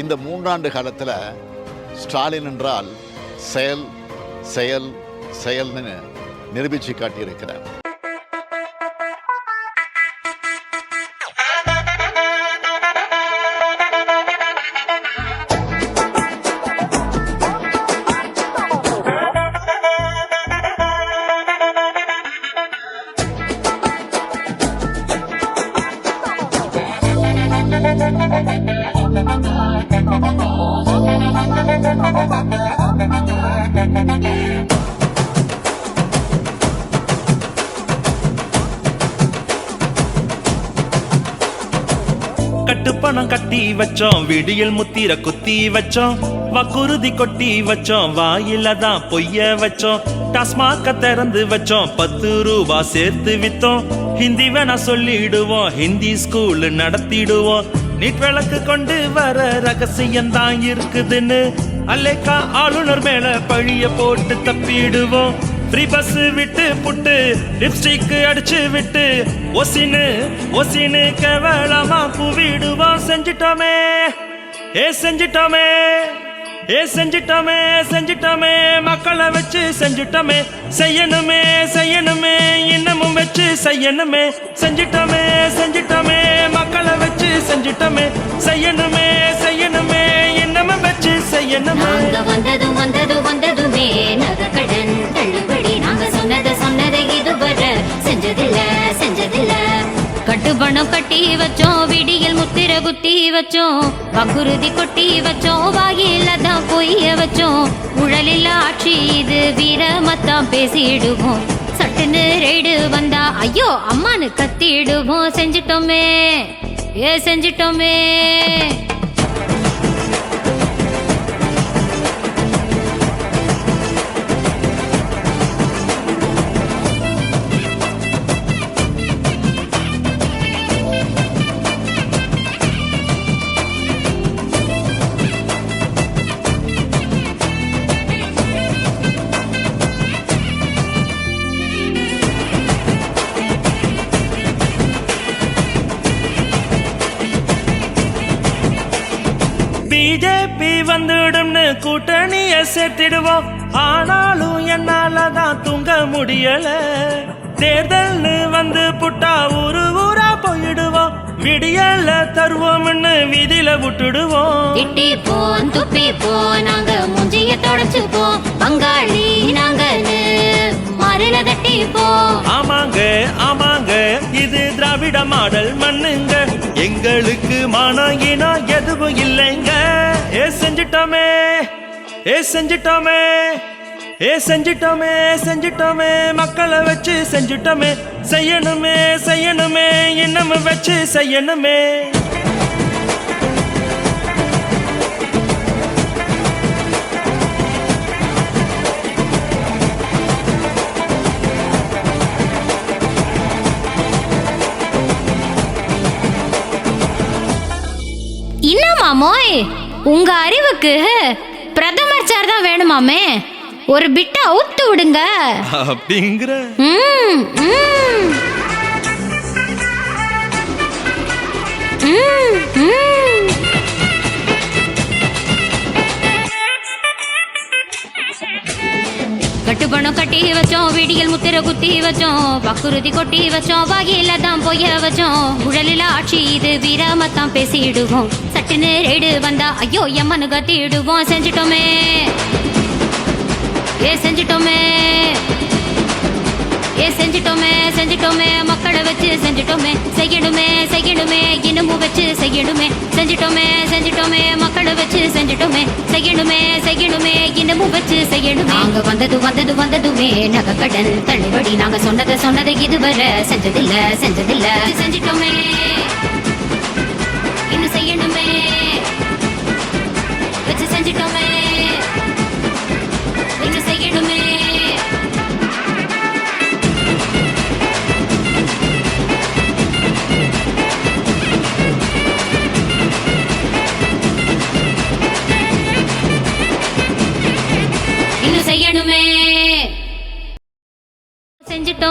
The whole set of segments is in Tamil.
இந்த மூன்றாண்டு காலத்தில் ஸ்டாலின் என்றால் செயல் செயல் செயல்னு நிரூபித்து காட்டியிருக்கிறார். கட்டுப்பணம் கட்டி வச்சோம் விடியல் முத்திர குத்தி வச்சோம் வக்குருதி கொட்டி வச்சோம் வாயில தான் பொய்ய வச்சோம் டாஸ்மாக திறந்து வச்சோம் பத்து ரூபா சேர்த்து வித்தோம். ஹிந்தி வேணா சொல்லிடுவோம் ஹிந்தி ஸ்கூல் நடத்திடுவோம். நீட் விளக்கு கொண்டு வர ரகசியம் தான் இருக்குதுன்னு. அல்லேக்கா ஆளுநர் மேல பழிய போட்டு தப்பிடுவோம். ஃப்ரீ பஸ் விட்டு புட்டு லிப்ஸ்டிக் அடிச்சு விட்டு. ஒசினு ஒசினு கேவலமா பூவிடுவோம். செஞ்சிட்டோமே ஏ செஞ்சிட்டோமே ஏ செஞ்சிட்டோமே செஞ்சிட்டோமே. மக்களை வச்சு செஞ்சிட்டோமே. செய்யணுமே செய்யணுமே இன்னமும் வச்சு செய்யணுமே. செஞ்சிட்டோமே. வச்சு செய்யணுமே செய்யணுமே இன்னமும் வச்சு செய்யணுமே. நாங்க வந்தது வந்தது வந்ததுமே நகக்கடன் தள்ளுபடி. நாங்க சொன்னது சொன்னதை இதுவரை செஞ்சதில்ல செஞ்சதில்ல. கட்டுப்பணம் கட்டி வச்சோம் விடியில் முத்திர குத்தி வச்சோம். வக்குருதி கொட்டி வச்சோம் வாயில தான் பொய்ய வச்சோம். உழலில் ஆட்சி இது வீரமத்தான் பேசிடுவோம். சட்டுன்னு ரெய்டு வந்தா ஐயோ அம்மானு கத்திடுவோம். செஞ்சிட்டோமே. ஏ செஞ்சிட்டோமே. பிஜேபி வந்துடும்னு கூட்டணிய சேர்த்திடுவோம். ஆனாலும் என்னால தான் தூங்க முடியல. தேர்தல்னு வந்து புட்டா ஊரு ஊரா போயிடுவோம். விடியல தருவோம்னு வீதியில விட்டுடுவோம். திட்டி போன் துப்பி போ நாங்க முஞ்சிய தொடச்சு போ பங்காளி நாங்கன்னு. இது மாடல் மண்ணுங்க எங்களுக்கு மானம் எதுவும் இல்லைங்க. ஏ செஞ்சிட்டோமே. ஏ செஞ்சிட்டோமே. ஏ செஞ்சிட்டோமே செஞ்சிட்டோமே. மக்களை வச்சு செஞ்சிட்டோமே. செய்யணுமே செய்யணுமே. இன்னமும் வச்சு செய்யணுமே. என்னமாமோய் உங்க அறிவுக்கு பிரதமர் சார் தான் வேணுமாமே? ஒரு பிட்ட அவுத்து விடுங்க. அப்படிங்கிற. ம், ம். ம், ம். கட்டுப்பணம் கட்டி வச்சோம் விடியல் முத்திர குத்தி வச்சோம் பக்குருதி கொட்டி வச்சோம் வாயில தான் பொய்ய வச்சோம். உழலில ஆட்சி இது வீரமத்தான் பேசிடுவோம். சட்டுன்னு ரெய்டு வந்தா ஐயோ எம்மனு கத்திடுவோம் செஞ்சிட்டோமே. ஏ செஞ்சிட்டோமே. ஏ செஞ்சிட்டோமே செஞ்சிட்டோமே. மக்களை வச்சு செஞ்சிட்டோமே செய்யணுமே செய்யணுமே. இன்னமும் வச்சு செய்யணுமே. செஞ்சிட்டோமே செஞ்சிட்டோமே. மக்களை வச்சு செஞ்சிட்டோமே. செய்யணுமே செய்யணுமே. இன்னமும் வச்சு செய்யணுமே. நாங்க வந்தது வந்தது வந்ததுமே. நகை கடன் தள்ளுபடி. நாங்க சொன்னதை சொன்னதை இதுவரை செஞ்சதில்ல செஞ்சதில்ல. செஞ்சிட்டோமே.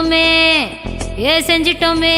செஞ்சிட்டோமே. ஏ செஞ்சிட்டோமே.